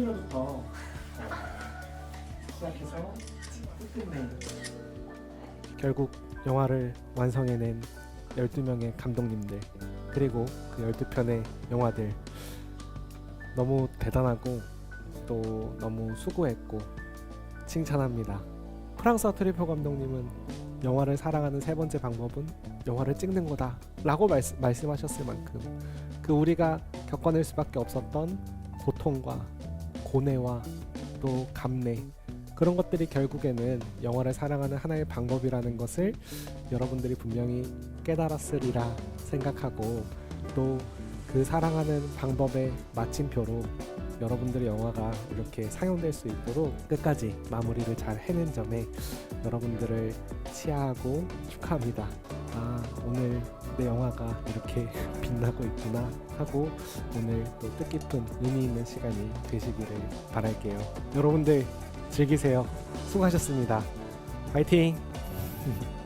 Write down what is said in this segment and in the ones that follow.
인트로부터. 어, 시작해서 끝끝내. 결국 영화를 완성해낸 12명의 감독님들 그리고 그 12편의 영화들. 너무 대단하고 또 너무 수고했고 칭찬합니다. 프랑스와 트리포 감독님은 영화를 사랑하는 세 번째 방법은 영화를 찍는 거다 라고 말씀, 말씀하셨을 만큼 그 우리가 겪어낼 수밖에 없었던 고통과 고뇌와 또 감내 그런 것들이 결국에는 영화를 사랑하는 하나의 방법이라는 것을 여러분들이 분명히 깨달았으리라 생각하고 또 그 사랑하는 방법의 마침표로 여러분들의 영화가 이렇게 상영될 수 있도록 끝까지 마무리를 잘 해낸 점에 여러분들을 치하하고 축하합니다. 아 오늘 내 영화가 이렇게 빛나고 있구나 하고 오늘 또 뜻깊은 의미 있는 시간이 되시기를 바랄게요. 여러분들 즐기세요. 수고하셨습니다. 파이팅!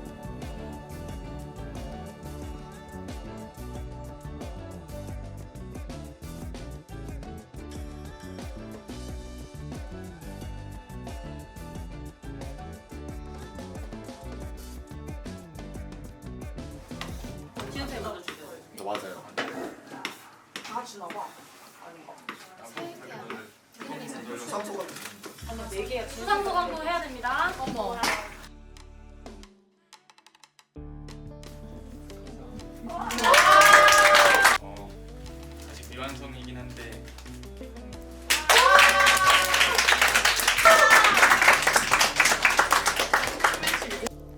맞아요. 다 주나 봐. 수상 소감도 해야 됩니다. 어머. 어, 아직 미완성이긴 한데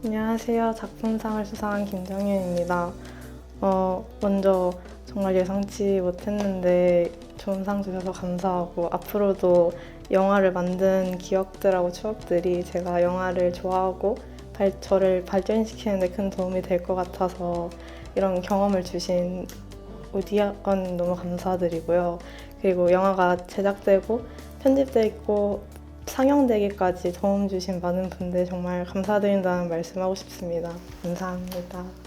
안녕하세요. 작품상을 수상한 김정윤입니다. 어, 먼저 정말 예상치 못했는데 좋은 상 주셔서 감사하고 앞으로도 영화를 만든 기억들하고 추억들이 제가 영화를 좋아하고 발, 저를 발전시키는 데 큰 도움이 될 것 같아서 이런 경험을 주신 오디언 너무 감사드리고요. 그리고 영화가 제작되고 편집되고 상영되기까지 도움 주신 많은 분들 정말 감사드린다는 말씀하고 싶습니다. 감사합니다.